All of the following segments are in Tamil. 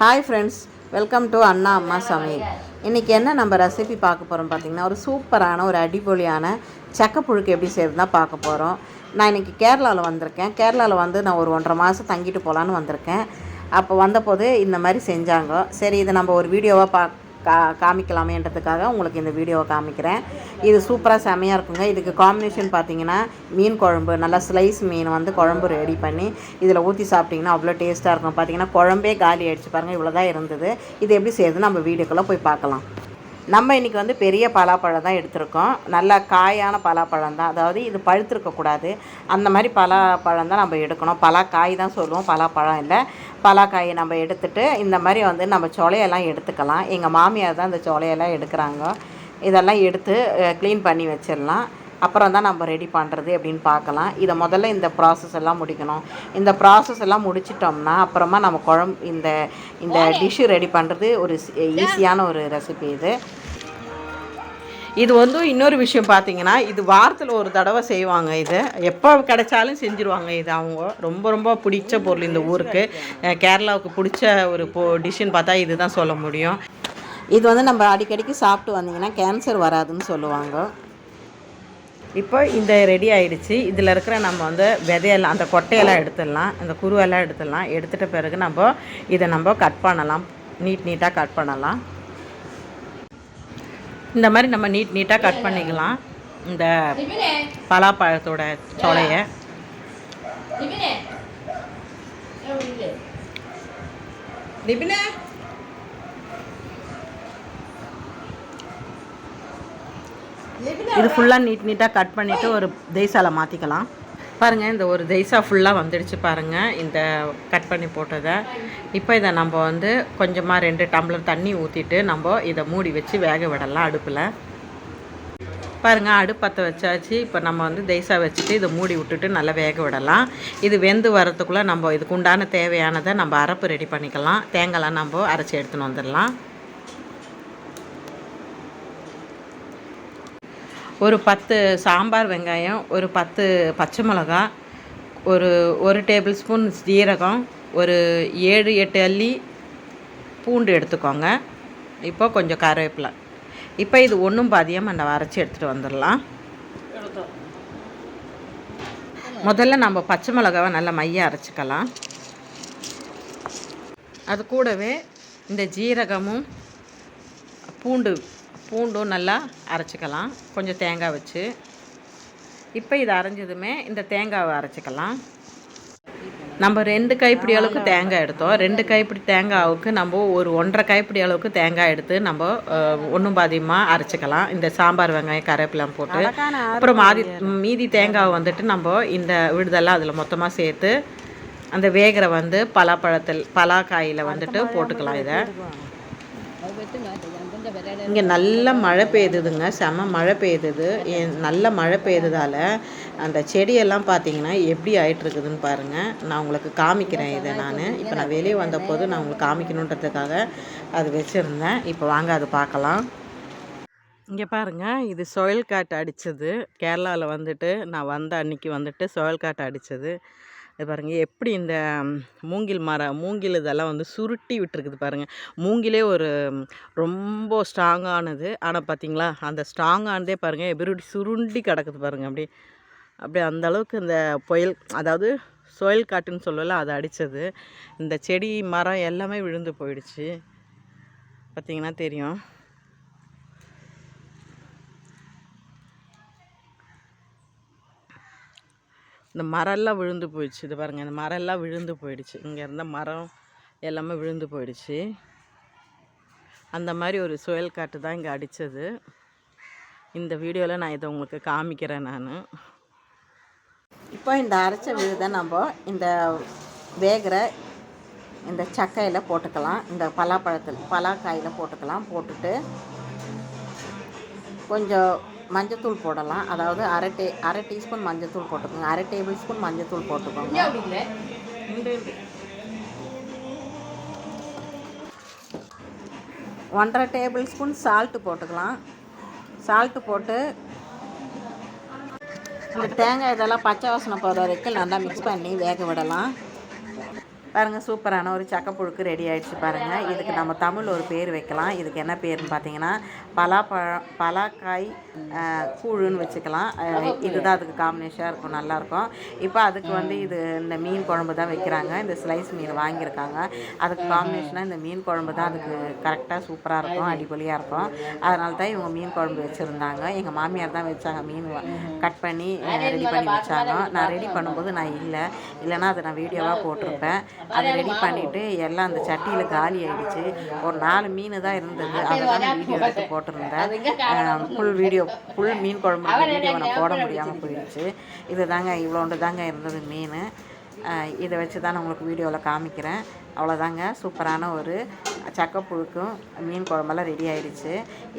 ஹாய் ஃப்ரெண்ட்ஸ் வெல்கம் டு அண்ணா அம்மா சமையல் இன்றைக்கி என்ன நம்ம ரெசிபி பார்க்க போகிறோம் பார்த்திங்கன்னா ஒரு சூப்பரான ஒரு அடிப்பொலியான சக்கப்புழுக்கு எப்படி செய்யறதுனா பார்க்க போகிறோம் நான் இன்றைக்கி கேரளாவில் வந்திருக்கேன். கேரளாவில் வந்து நான் ஒரு ஒன்றரை மாதம் தங்கிட்டு போகலான்னு வந்திருக்கேன். அப்போ வந்தபோது இந்த மாதிரி செஞ்சாங்க. சரி இதை நம்ம ஒரு வீடியோவாக பா கா காமிக்கலாமேன்றதுக்காக உங்களுக்கு இந்த வீடியோவை காமிக்கிறேன். இது சூப்பராக செமையாக இருக்குங்க. இதுக்கு காம்பினேஷன் பார்த்தீங்கன்னா மீன் குழம்பு நல்லா ஸ்லைஸ் மீன் வந்து குழம்பு ரெடி பண்ணி இதில் ஊற்றி சாப்பிட்டிங்கன்னா அவ்வளோ டேஸ்ட்டாக இருக்கும். பார்த்தீங்கன்னா குழம்பே காலி ஆயிடுச்சு பாருங்கள் இவ்வளோ தான் இருந்தது. இது எப்படி செய்யுது நம்ம வீடியோக்குள்ளே போய் பார்க்கலாம். நம்ம இன்றைக்கி வந்து பெரிய பலாப்பழம் தான் எடுத்திருக்கோம். நல்லா காயான பலாப்பழம் தான். அதாவது இது பழுத்திருக்கக்கூடாது அந்த மாதிரி பலாப்பழம் தான் நம்ம எடுக்கணும். பலாக்காய் தான் சொல்லுவோம். பலாப்பழம் இல்லை. பலாக்காயை நம்ம எடுத்துட்டு இந்த மாதிரி வந்து நம்ம சொலையெல்லாம் எடுத்துக்கலாம். எங்கள் மாமியார் தான் இந்த சொலையெல்லாம் எடுக்கிறாங்க. இதெல்லாம் எடுத்து க்ளீன் பண்ணி வச்சிடலாம். அப்புறம் தான் நம்ம ரெடி பண்ணுறது அப்படின்னு பார்க்கலாம். இதை முதல்ல இந்த ப்ராசஸ் எல்லாம் முடிக்கணும். இந்த ப்ராசஸ் எல்லாம் முடிச்சிட்டோம்னா அப்புறமா நம்ம குழம்பு இந்த இந்த டிஷ்ஷு ரெடி பண்ணுறது ஒரு ஈஸியான ஒரு ரெசிபி இது. இது வந்து இன்னொரு விஷயம் பார்த்தீங்கன்னா இது வாரத்தில் ஒரு தடவை செய்வாங்க இது. எப்போ கிடைச்சாலும் செஞ்சுருவாங்க இது அவங்க. ரொம்ப ரொம்ப பிடிச்ச பொருள் இந்த ஊருக்கு. கேரளாவுக்கு பிடிச்ச ஒரு பொ டிஷ்ஷுன்னு பார்த்தா இதுதான் சொல்ல முடியும். இது வந்து நம்ம அடிக்கடிக்கு சாப்பிட்டு வந்தீங்கன்னா கேன்சர் வராதுன்னு சொல்லுவாங்க. இப்போ இந்த ரெடி ஆயிடுச்சு. இதில் இருக்கிற நம்ம வந்து விதையெல்லாம் அந்த கொட்டையெல்லாம் எடுத்துடலாம். அந்த குருவெல்லாம் எடுத்துடலாம். எடுத்துட்ட பிறகு நம்ம இதை நம்ம கட் பண்ணலாம். நீட் நீட்டாக கட் பண்ணலாம். இந்த மாதிரி நம்ம நீட் நீட்டாக கட் பண்ணிக்கலாம். இந்த பலாப்பழத்தோட சொலையை. இது ஃபுல்லாக நீட் நீட்டாக கட் பண்ணிவிட்டு ஒரு தெய்சால மாற்றிக்கலாம் பாருங்கள் இந்த ஒரு தைசா ஃபுல்லாக வந்துடுச்சு பாருங்கள் இந்த கட் பண்ணி போட்டதை. இப்போ இதை நம்ம வந்து கொஞ்சமாக ரெண்டு டம்ளர் தண்ணி ஊற்றிட்டு நம்ம இதை மூடி வச்சு வேக விடலாம் அடுப்பில். பாருங்கள் அடுப்பத்தை வச்சாச்சு. இப்போ நம்ம வந்து தெய்சா வச்சுட்டு இதை மூடி விட்டுட்டு நல்லா வேக விடலாம். இது வெந்து வரத்துக்குள்ளே நம்ம இதுக்கு உண்டான தேவையானதை நம்ம அரப்பு ரெடி பண்ணிக்கலாம். தேங்காய்லாம் நம்ம அரைச்சி எடுத்துன்னு வந்துடலாம். ஒரு பத்து சாம்பார் வெங்காயம் ஒரு பத்து பச்சை மிளகா ஒரு ஒரு டேபிள் ஸ்பூன் ஜீரகம் ஒரு ஏழு எட்டு அள்ளி பூண்டு எடுத்துக்கோங்க. இப்போ கொஞ்சம் கருவேப்பிலை. இப்போ இது ஒன்றும் பாதியாக நம்ம அரைச்சி எடுத்துகிட்டு வந்துடலாம். முதல்ல நம்ம பச்சை மிளகாவை நல்லா மைய அரைச்சிக்கலாம். அது கூடவே இந்த ஜீரகமும் பூண்டு பூண்டும் நல்லா அரைச்சிக்கலாம். கொஞ்சம் தேங்காய் வச்சு. இப்போ இது அரைஞ்சதுமே இந்த தேங்காவை அரைச்சிக்கலாம். நம்ம ரெண்டு கைப்பிடி அளவுக்கு தேங்காய் எடுத்தோம். ரெண்டு கைப்பிடி தேங்காவுக்கு நம்ம ஒரு ஒன்றரை கைப்பிடி அளவுக்கு தேங்காய் எடுத்து நம்ம ஒன்றும் பாதியமாக அரைச்சிக்கலாம். இந்த சாம்பார் வெங்காயம் கருவேப்பிலாம் போட்டு. அப்புறம் மாதி மீதி தேங்காவை வந்துட்டு நம்ம இந்த விடுதெல்லாம் அதில் மொத்தமாக சேர்த்து அந்த வேகிற வந்து பலாப்பழத்தில் பலாக்காயில் வந்துட்டு போட்டுக்கலாம் இதை. இங்கே நல்ல மழை பெய்யுதுங்க செம மழை பெய்யுது நல்ல மழை பெய்ததால் அந்த செடியெல்லாம் பார்த்தீங்கன்னா எப்படி ஆயிட்டுருக்குதுன்னு பாருங்கள் நான் உங்களுக்கு காமிக்கிறேன் இதை நான். இப்போ நான் வெளியே வந்தபோது நான் உங்களுக்கு காமிக்கணுன்றதுக்காக அது வச்சுருந்தேன். இப்போ வாங்க அது பார்க்கலாம். இங்கே பாருங்கள் இது சுழல் காட்டு அடித்தது கேரளாவில் வந்துட்டு நான் வந்த அன்னைக்கு வந்துட்டு சுழல் காட்டு அடித்தது இது பாருங்கள் எப்படி இந்த மூங்கில் மரம் மூங்கில் இதெல்லாம் வந்து சுருட்டி விட்டுருக்குது பாருங்கள் மூங்கிலே ஒரு ரொம்ப ஸ்ட்ராங்கானது. ஆனால் பார்த்தீங்களா அந்த ஸ்ட்ராங்கானதே பாருங்கள் எப்படி சுருண்டி கிடக்குது பாருங்கள் அப்படியே. அப்படியே அந்த அளவுக்கு இந்த புயல் அதாவது சோயில் காட்டுன்னு சொல்லல அது அடித்தது இந்த செடி மரம் எல்லாமே விழுந்து போயிடுச்சு. பார்த்தீங்கன்னா தெரியும். இந்த மரம்லாம் விழுந்து போயிடுச்சு. இது பாருங்கள் இந்த மரம்லாம் விழுந்து போயிடுச்சு. இங்கே இருந்த மரம் எல்லாமே விழுந்து போயிடுச்சு. அந்த மாதிரி ஒரு சுயல் காட்டு தான் இங்கே அடித்தது இந்த வீடியோவில் நான் இதை உங்களுக்கு காமிக்கிறேன் நான். இப்போ இந்த அரைச்ச விழுதை நம்ம இந்த வேகிற இந்த சக்கையில் போட்டுக்கலாம். இந்த பலாப்பழத்தில் பலாக்காயில் போட்டுக்கலாம். போட்டுட்டு கொஞ்சம் மஞ்சத்தூள் போடலாம். அதாவது அரை டே அரை டீஸ்பூன் மஞ்சத்தூள் போட்டுக்கோங்க. அரை டேபிள் ஸ்பூன் மஞ்சத்தூள் போட்டுக்கோங்க. ஒன்றரை டேபிள் ஸ்பூன் சால்ட்டு போட்டுக்கலாம். சால்ட்டு போட்டு இந்த தேங்காய் இதெல்லாம் பச்சை வாசனை போகிற வரைக்கும் நல்லா மிக்ஸ் பண்ணி வேக விடலாம். பாருங்கள் சூப்பரான ஒரு சக்கப்புழுக்கு ரெடி ஆகிடுச்சு பாருங்கள் இதுக்கு நம்ம தமிழ் ஒரு பேர் வைக்கலாம். இதுக்கு என்ன பேர்னு பார்த்தீங்கன்னா பலாப்பழம் பலாக்காய் கூழுன்னு வச்சுக்கலாம். இதுதான் அதுக்கு காம்பினேஷனாக இருக்கும் நல்லாயிருக்கும். இப்போ அதுக்கு வந்து இது இந்த மீன் குழம்பு தான் வைக்கிறாங்க. இந்த ஸ்லைஸ் மீன் வாங்கியிருக்காங்க. அதுக்கு காம்பினேஷனாக இந்த மீன் குழம்பு தான் அதுக்கு கரெக்டாக சூப்பராக இருக்கும் அடிப்பொலியாக இருக்கும். அதனால தான் இவங்க மீன் குழம்பு வச்சுருந்தாங்க. எங்கள் மாமியார் தான் வச்சாங்க மீன் கட் பண்ணி ரெடி பண்ணி வச்சாங்க. நான் ரெடி பண்ணும்போது நான் இல்லை. இல்லைன்னா அதை நான் வீடியோவாக போட்டிருப்பேன். அதை ரெடி பண்ணிவிட்டு எல்லாம் அந்த சட்டியில் காலி ஆயிடுச்சு. ஒரு நாலு மீன் தான் இருந்தது. அதை தான் நான் வீடியோ எடுத்து போட்டிருந்தேன். ஃபுல் வீடியோ ஃபுல் மீன் குழம்பு வீடியோ நான் போட முடியாமல் போயிடுச்சு. இது தாங்க இவ்வளோண்டு தாங்க இருந்தது மீன். இதை வச்சு தான் நான் உங்களுக்கு வீடியோவில் காமிக்கிறேன். அவ்வளோதாங்க சூப்பரான ஒரு சக்கப்புழுக்கும் மீன் குழம்பெல்லாம் ரெடி ஆயிடுச்சு.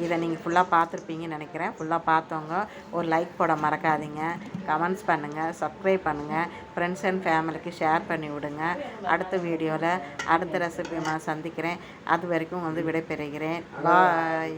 இதை நீங்கள் ஃபுல்லாக பார்த்துருப்பீங்கன்னு நினைக்கிறேன். ஃபுல்லாக பார்த்தவங்க ஒரு லைக் போட மறக்காதீங்க. கமெண்ட்ஸ் பண்ணுங்கள் சப்ஸ்கிரைப் பண்ணுங்கள் ஃப்ரெண்ட்ஸ் அண்ட் ஃபேமிலிக்கு ஷேர் பண்ணி விடுங்க. அடுத்த வீடியோவில் அடுத்த ரெசிபி நான் சந்திக்கிறேன். அது வரைக்கும் வந்து விடைபெறுகிறேன். பாய்